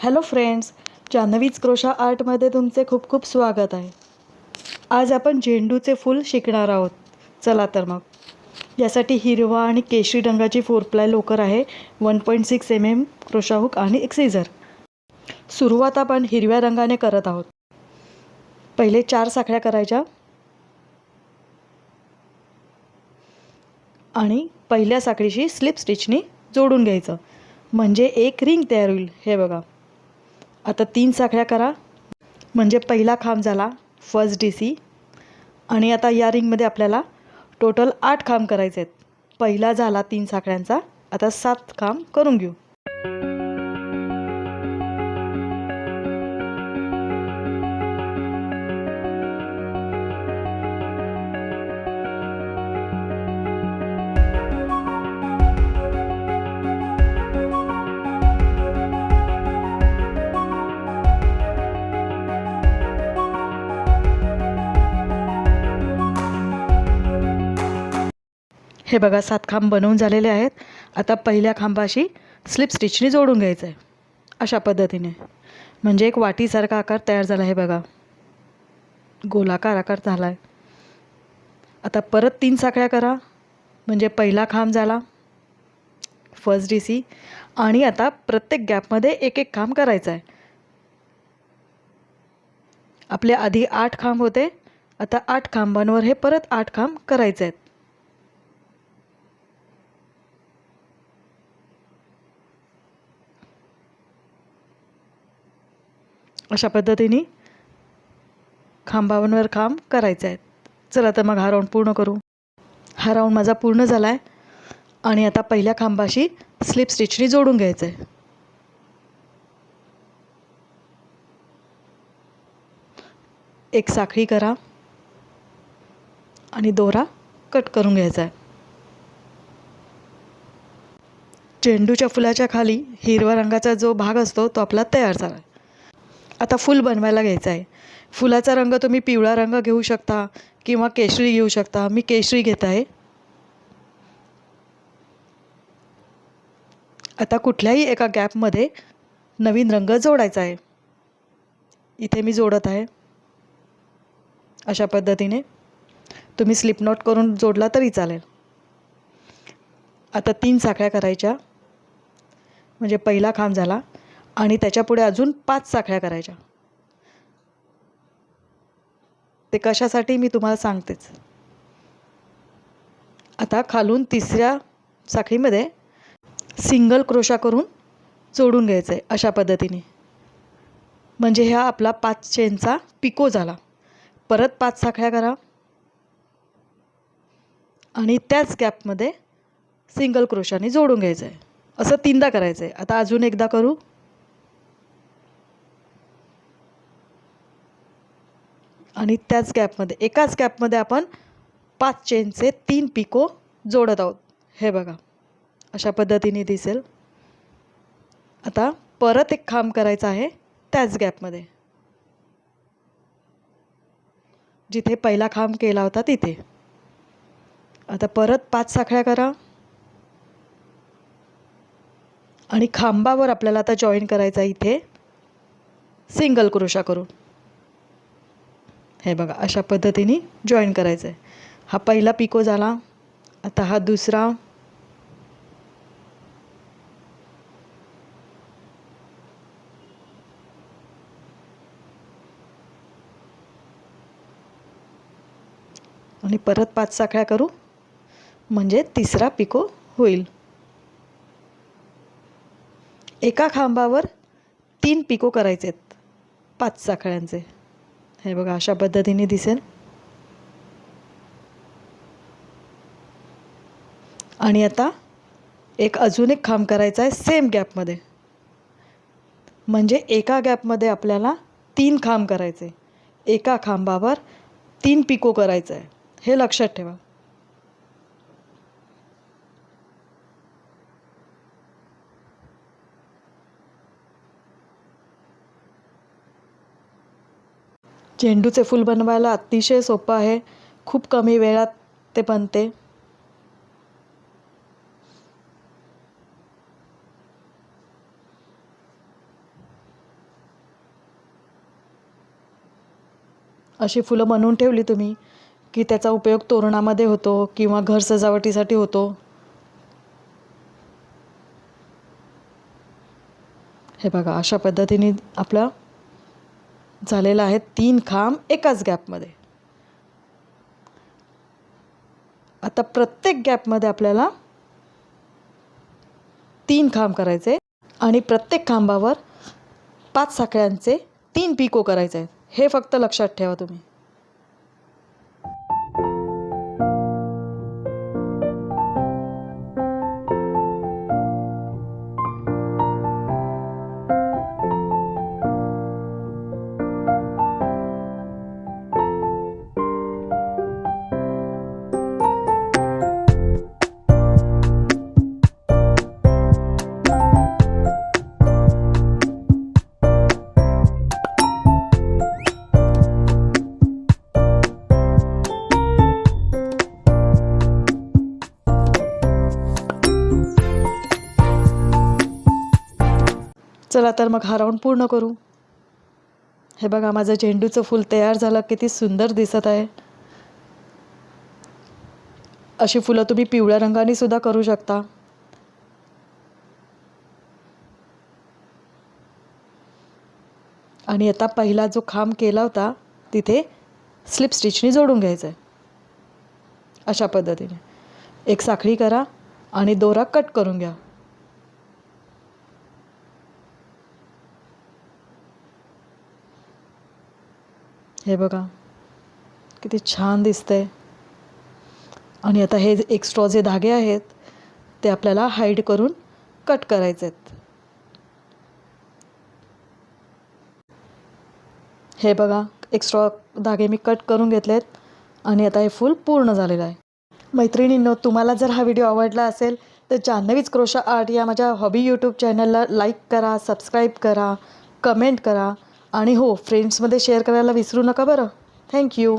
Hello friends जान्हवीज crochet आर्टमध्ये तुमचे खूप खूप स्वागत आहे. आज आपण झेंडूचे फूल शिकणार आहोत. चला तर मग. यासाठी हिरवा आणि केशरी रंगाची फोर प्लाय लोकर आहे one point six M M crochet hook आणि एक सीझर सुरुवात आपण हिरव्या रंगाने करत आहोत. पहिले चार साखळ्या करायच्या. आणि पहिल्या साखळीशी स्लिप स्टिचनी जोडून घ्यायचं. म्हणजे एक रिंग तयार होईल हे बघा. आता तीन साखळ्या करा. म्हणजे पहिला खांब झाला फर्स्ट डी सी आणि आता या रिंगमध्ये आपल्याला टोटल आठ खांब करायचे आहेत. पहिला झाला तीन साखळ्यांचा. आता सात खांब करून घेऊ. हे बघा सात खांब बनवून झालेले आहेत. आता पहिल्या खांबाशी स्लिप स्टिचनी जोडून घ्यायचं आहे अशा पद्धतीने. म्हणजे एक वाटीसारखा आकार तयार झाला आहे बघा. गोलाकार आकार झाला आहे आता परत तीन साखळ्या करा. म्हणजे पहिला खांब झाला फर्स्ट डी सी आणि आता प्रत्येक गॅपमध्ये एक एक खांब करायचं आहे आपले आधी आठ खांब होते. आता आठ खांबांवर हे परत आठ खांब करायचे आहेत अशा पद्धतीने खांबांवर खांब करायचे आहेत चला तर मग हा राऊंड पूर्ण करू. हा राऊंड माझा पूर्ण झाला आहे आणि आता पहिल्या खांबाशी स्लिप स्टिचनी जोडून घ्यायचं आहे एक साखळी करा. आणि दोरा कट करून घ्यायचा आहे. चेंडूच्या फुलाच्या खाली हिरव्या रंगाचा जो भाग असतो तो आपला तयार झाला आहे. आता फूल बनवायला घ्यायचं आहे. फुलाचा रंग तुम्ही पिवळा रंग घेऊ शकता किंवा केशरी घेऊ शकता. मी केशरी घेत आहे. आता कुठल्याही एका गॅपमध्ये नवीन रंग जोडायचा आहे. इथे मी जोडत आहे. अशा पद्धतीने. तुम्ही स्लिप नॉट करून जोडला तरी चालेल. आता तीन साखळ्या करायच्या. म्हणजे पहिला खांब झाला. आणि त्याच्यापुढे अजून पाच साखळ्या करायच्या. ते कशासाठी मी तुम्हाला सांगतेच. आता खालून तिसऱ्या साखळीमध्ये सिंगल क्रोशा करून जोडून घ्यायचं आहे अशा पद्धतीने. म्हणजे ह्या आपला पाच चेनचा पिको झाला. परत पाच साखळ्या करा. आणि त्याच गॅपमध्ये सिंगल क्रोशाने जोडून घ्यायचं आहे असं तीनदा करायचं आहे आता अजून एकदा करू. आणि त्याच गॅपमध्ये एकाच गॅपमध्ये आपण पाच चेनचे तीन पिको जोडत आहोत. हे बघा अशा पद्धतीने दिसेल. आता परत एक खांब करायचा आहे त्याच गॅपमध्ये जिथे पहिला खांब केला होता तिथे. आता परत पाच साखळ्या करा. आणि खांबावर आपल्याला आता जॉईन करायचा इथे. सिंगल क्रोशा करून हे बघा अशा पद्धतीने जॉईन करायचं आहे हा पहिला पिको झाला. आता हा दुसरा. आणि परत पाच साखळ्या करू. म्हणजे तिसरा पिको होईल. एका खांबावर तीन पिको करायचे आहेत पाच साखळ्यांचे. हे बघा अशा पद्धतीने दिसेल. आणि आता एक अजून एक खांब करायचा आहे सेम गॅपमध्ये म्हणजे एका गॅपमध्ये आपल्याला तीन खांब करायचे. एका खांबावर तीन पिको करायचं आहे हे लक्षात ठेवा. झेंडूचे फूल बनवायला अतिशय सोपं आहे. खूप कमी वेळात ते बनते. अशी फुलं बनवून ठेवली तुम्ही की त्याचा उपयोग तोरणामध्ये होतो किंवा घर सजावटीसाठी होतो. हे बघा अशा पद्धतीने आपला झालेलं आहे तीन खांब एकाच गॅपमध्ये. आता प्रत्येक गॅपमध्ये आपल्याला तीन खांब करायचे आणि प्रत्येक खांबावर पाच साखळ्यांचे तीन पिको करायचे आहेत. हे फक्त लक्षात ठेवा तुम्ही. चला तर मग हा राऊंड पूर्ण करू. हे बघा माझं झेंडूचं फूल तयार झालं. किती सुंदर दिसत आहे. अशी फुलं तुम्ही पिवळ्या रंगाने सुद्धा करू शकता. आणि आता पहिला जो खांब केला होता तिथे स्लिप स्टिचनी जोडून घ्यायचं आहे अशा पद्धतीने. एक साखळी करा आणि दोरा कट करून घ्या. हे बघा किती छान दिसतंय. आणि आता हे एक्स्ट्रा जे धागे आहेत ते आपल्याला हाईड करून कट करायचे आहेत हे बघा एक्स्ट्रा धागे मी कट करून घेतलेत आणि आता हे फूल पूर्ण झालेलं आहे. मैत्रिणींनो तुम्हाला जर हा व्हिडिओ आवडला असेल तर जान्हवीच क्रोशा आर्ट या माझ्या हॉबी यूट्यूब चॅनलला लाईक करा सबस्क्राईब करा कमेंट करा. आणि हो फ्रेंड्समध्ये शेअर करायला विसरू नका बरं. थँक्यू